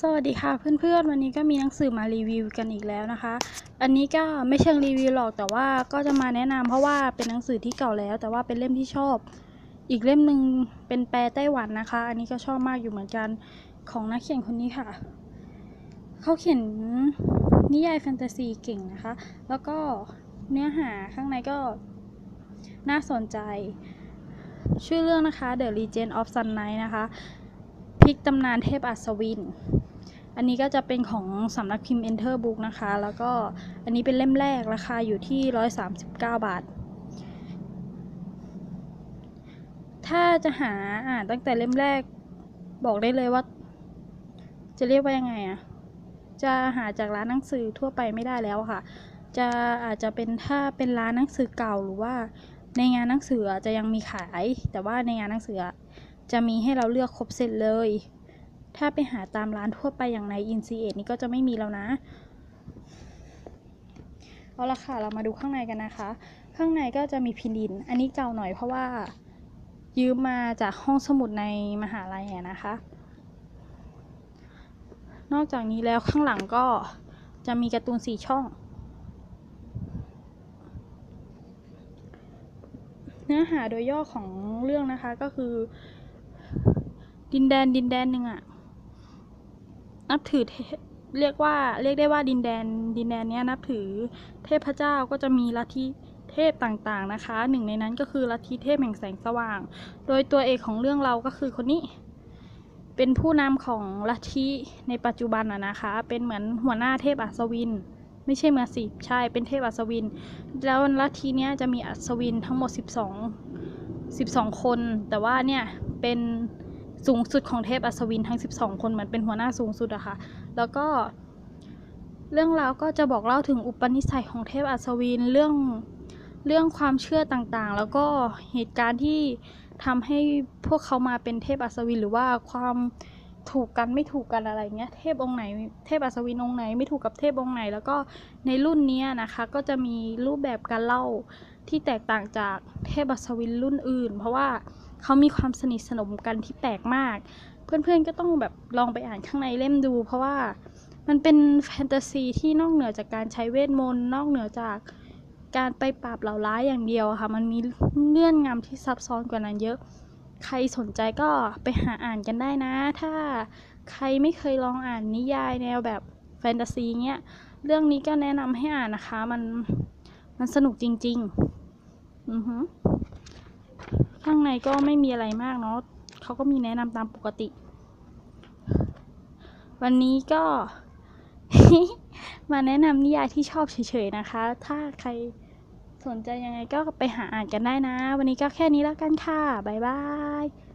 สวัสดีค่ะเพื่อนๆ วันนี้ก็มีหนังสือมารีวิวกันอีกแล้วนะคะ อันนี้ก็ไม่เชิงรีวิวหรอกแต่ว่าก็จะมาแนะนำเพราะว่าเป็นหนังสือที่เก่าแล้ว แต่ว่าเป็นเล่มที่ชอบ อีกเล่มหนึ่งเป็นแปลไต้หวันนะคะ อันนี้ก็ชอบมากอยู่เหมือนกันของนักเขียนคนนี้ค่ะ เขาเขียนนิยายแฟนตาซีเก่งนะคะ แล้วก็เนื้อหาข้างในก็น่าสนใจ ชื่อเรื่องนะคะ The Legend of Sun Knight นะคะพลิกตำนานเทพอัศวิน อันนี้ก็จะเป็นของสำนักพิมพ์ Enter Book นะคะ แล้วก็อันนี้เป็นเล่มแรกราคาอยู่ที่ 139 บาท ถ้าจะหาอ่านตั้งแต่เล่มแรกบอกได้เลยว่า จะเรียกว่ายังไงอะจะหาจากร้านหนังสือทั่วไปไม่ได้แล้วค่ะ จะอาจจะเป็นถ้าเป็นร้านหนังสือเก่าหรือว่าในงานหนังสืออะจะยังมีขาย แต่ว่าในงานหนังสือจะมีให้เราเลือกครบเสร็จเลย ถ้าไปหาตามร้านทั่วไปอย่างในอินซีเอ็นี่ก็จะไม่มีแล้วนะ เอาละค่ะ เรามาดูข้างในกันนะคะ ข้างในก็จะมีพินิน อันนี้เก่าหน่อยเพราะว่ายืมมาจากห้องสมุดในมหาลัยนะคะ นอกจากนี้แล้วข้างหลังก็จะมีการ์ตูนสี่ช่อง เนื้อหาโดยย่อของเรื่องนะคะก็คือ ดินแดนดินแดนหนึ่งอะ นับถือเรียกว่าเรียกได้ว่าดินแดนดินแดนนี้นับถือเทพเจ้าก็จะมีลัทธิเทพต่างๆนะคะ หนึ่งในนั้นก็คือลัทธิเทพแห่งแสงสว่าง โดยตัวเอกของเรื่องเราก็คือคนนี้ เป็นผู้นำของลัทธิในปัจจุบันอะนะคะ เป็นเหมือนหัวหน้าเทพอัศวิน ไม่ใช่เมือสิใช่เป็นเทพอัศวิน แล้วลัทธิเนี้ยจะมีอัศวินทั้งหมด 12 12 คน แต่ว่าเนี่ยเป็น สูงสุดของเทพอัศวินทั้ง 12 คนเหมือนเป็นหัวหน้าสูงสุดอะค่ะ แล้วก็ เรื่องราวก็จะบอกเล่าถึงอุปนิสัยของเทพอัศวินเรื่องเรื่องความเชื่อต่างๆ แล้วก็เหตุการณ์ที่ทำให้พวกเขามาเป็นเทพอัศวินหรือว่าความ ถูกกันไม่ถูกกันอะไรเงี้ยเทพองค์ไหน เทพอัศวินองค์ไหนไม่ถูกกับเทพองค์ไหน แล้วก็ในรุ่นเนี้ยนะคะก็จะมีรูปแบบการเล่าที่แตกต่างจากเทพอัศวินรุ่นอื่น เพราะว่าเขามีความสนิทสนมกันที่แปลกมาก เพื่อนๆก็ต้องแบบลองไปอ่านข้างในเล่มดู เพราะว่ามันเป็นแฟนตาซีที่นอกเหนือจากการใช้เวทมนต์นอกเหนือจากการไปปราบเหล่าร้ายอย่างเดียวค่ะ มันมีเงื่อนงำที่ซับซ้อนกว่านั้นเยอะ ใครสนใจก็ไปหาอ่านกันได้นะ ถ้าใครไม่เคยลองอ่านนิยายแนวแบบแฟนตาซีเงี้ย เรื่องนี้ก็แนะนำให้อ่านนะคะ มันมันสนุกจริง ๆ อือฮึข้างในก็ไม่มีอะไรมากเนาะเขาก็มีแนะนำตามปกติ วันนี้ก็ มาแนะนำนิยายที่ชอบเฉยๆนะคะ ถ้าใคร สนใจยังไงก็ไปหาอ่านกันได้นะ วันนี้ก็แค่นี้แล้วกันค่ะ บ๊ายบาย